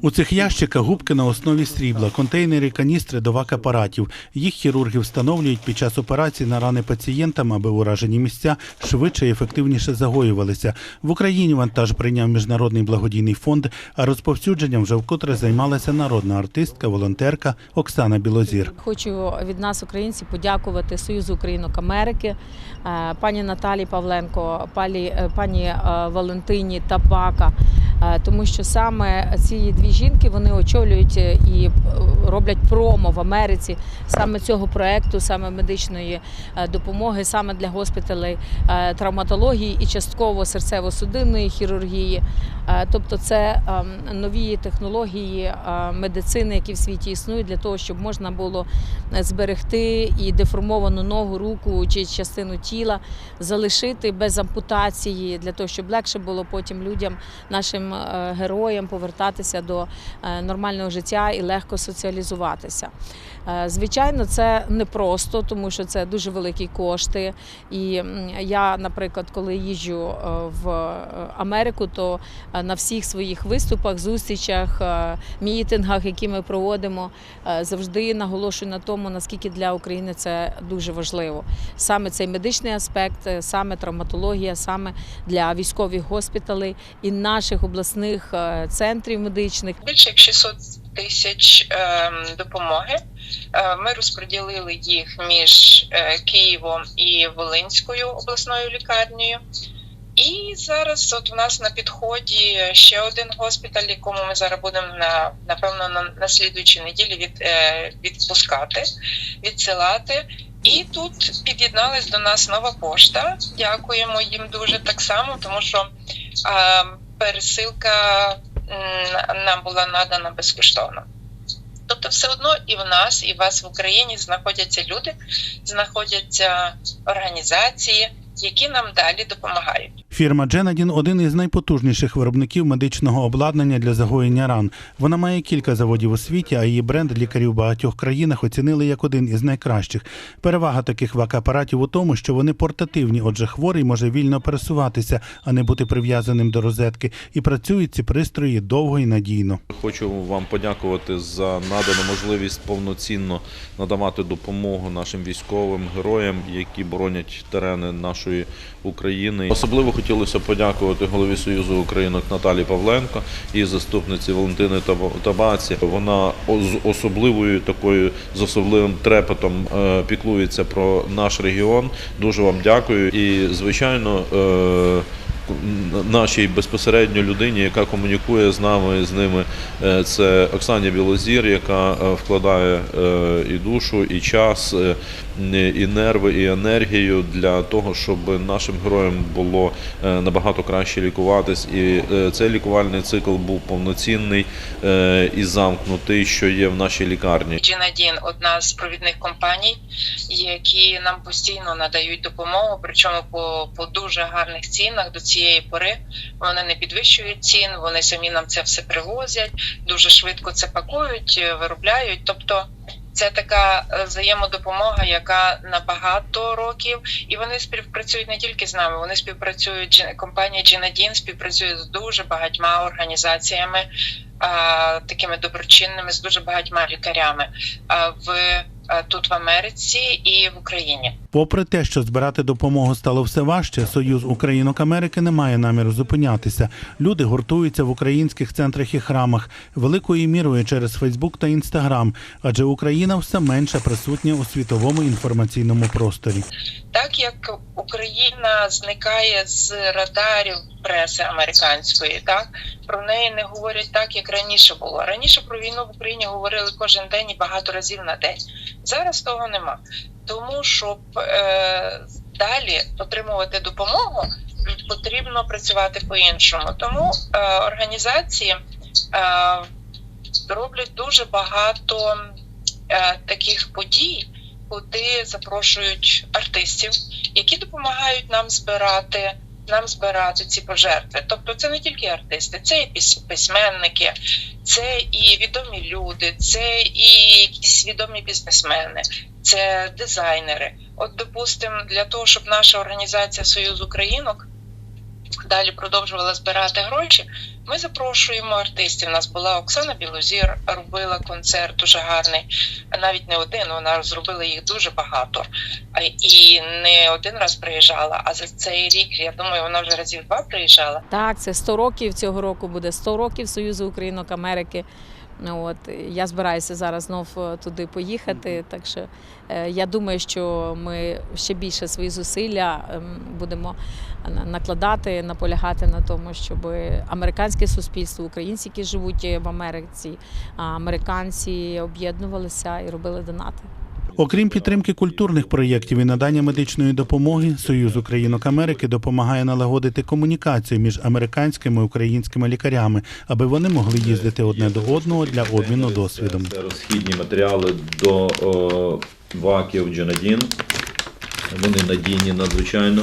У цих ящиках губки на основі срібла, контейнери, каністри до вак-апаратів. Їх хірурги встановлюють під час операцій на рани пацієнтам, аби уражені місця швидше і ефективніше загоювалися. В Україні вантаж прийняв міжнародний благодійний фонд, а розповсюдженням вже вкотре займалася народна артистка, волонтерка Оксана Білозір. Хочу від нас, українців, подякувати Союзу Українок Америки, е, пані Наталі Павленко, пані, е, пані е, Валентині Тапака, е, тому що саме ці дві жінки вони очолюють е, і е, роблять промо в Америці саме цього проекту, саме медичної е, допомоги, саме для госпіталей е, травматології і частково серцево-судинної хірургії. Е, Тобто, це ем, нові технології е, медицини, які в світі існують, для того, щоб можна було е, зберегти і деформовану ногу, руку чи частину тіла залишити без ампутації, для того, щоб легше було потім людям, нашим е, героям повертатися до е, нормального життя і легко соціалізуватися. Е, Звичайно, це непросто, тому що це дуже великі кошти. І я, наприклад, коли їжджу в Америку, то на всіх своїх виступах, зустрічах, мітингах, які ми проводимо, завжди наголошую на тому, наскільки для України це дуже важливо. Саме цей медичний аспект, саме травматологія, саме для військових госпіталей і наших обласних е, центрів медичних. більше як 600 тисяч ем, допомоги. Е, Ми розподілили їх між е, Києвом і Волинською обласною лікарнею. І зараз от у нас на підході ще один госпіталь, якому ми зараз будемо на напевно на, на слідуючій неділі від, відпускати, відсилати. І тут під'єдналась до нас нова пошта. Дякуємо їм дуже так само, тому що е, пересилка нам була надана безкоштовно. Тобто, все одно і в нас, і в вас в Україні знаходяться люди, знаходяться організації, які нам далі допомагають. Фірма Дженадін один із найпотужніших виробників медичного обладнання для загоєння ран. Вона має кілька заводів у світі, а її бренд лікарів в багатьох країнах оцінили як один із найкращих. Перевага таких вак-апаратів у тому, що вони портативні, отже, хворий може вільно пересуватися, а не бути прив'язаним до розетки. І працюють ці пристрої довго і надійно. Хочу вам подякувати за надану можливість повноцінно надавати допомогу нашим військовим героям, які боронять терени нашої України. Особливо хотілося подякувати голові Союзу Українок Наталі Павленко і заступниці Валентини Табаці. Вона з особливою такою з особливим трепетом е, піклується про наш регіон. Дуже вам дякую. І звичайно. Нашій безпосередньо людині, яка комунікує з нами з ними, е, це Оксані Білозір, яка е, вкладає е, і душу, і час, і нерви, і енергію для того, щоб нашим героям було набагато краще лікуватись. І цей лікувальний цикл був повноцінний і замкнутий, що є в нашій лікарні. Джінадін одна з провідних компаній, які нам постійно надають допомогу, причому по, по дуже гарних цінах до цієї пори. Вони не підвищують цін, вони самі нам це все привозять, дуже швидко це пакують, е, виробляють. Тобто це така е, взаємодопомога, яка на багато років, і вони співпрацюють не тільки з нами, вони співпрацюють. Компанія Джінадін співпрацює з дуже багатьма організаціями, такими доброчинними, з дуже багатьма лікарями в тут в Америці і в Україні. Попри те, що збирати допомогу стало все важче, Союз Українок Америки не має наміру зупинятися. Люди гуртуються в українських центрах і храмах, великою мірою через Фейсбук та Інстаграм, адже Україна все менше присутня у світовому інформаційному просторі. Так як Україна зникає з радарів преси американської, так про неї не говорять так, як раніше було. Раніше про війну в Україні говорили кожен день і багато разів на день. Зараз того нема. Тому щоб е, далі отримувати допомогу, потрібно працювати по-іншому. Тому е, організації е, роблять дуже багато е, таких подій, куди запрошують артистів, які допомагають нам збирати. Нам збирати ці пожертви. Тобто це не тільки артисти, це і письменники, це і відомі люди, це і відомі бізнесмени, це дизайнери. От, допустимо, для того, щоб наша організація Союз Українок далі продовжувала збирати гроші, Ми запрошуємо артистів. У нас була Оксана Білозір, робила концерт дуже гарний. Навіть не один, вона зробила їх дуже багато. І не один раз приїжджала. А за цей рік, я думаю, вона вже разів два приїжджала. Так, це 100 років цього року буде 100 років Союзу Українок Америки. От я збираюся зараз знов е, туди поїхати. Так що е, я думаю, що ми ще більше свої зусилля ем, будемо накладати, наполягати на тому, щоб американське суспільство, українці, які живуть в Америці, а американці об'єднувалися і робили донати. Окрім підтримки культурних проєктів і надання медичної допомоги, Союз Українок Америки допомагає налагодити комунікацію між американськими і українськими лікарями, аби вони могли їздити одне до одного для обміну досвідом. Це розхідні матеріали до ваків Дженадін. Вони надійні надзвичайно.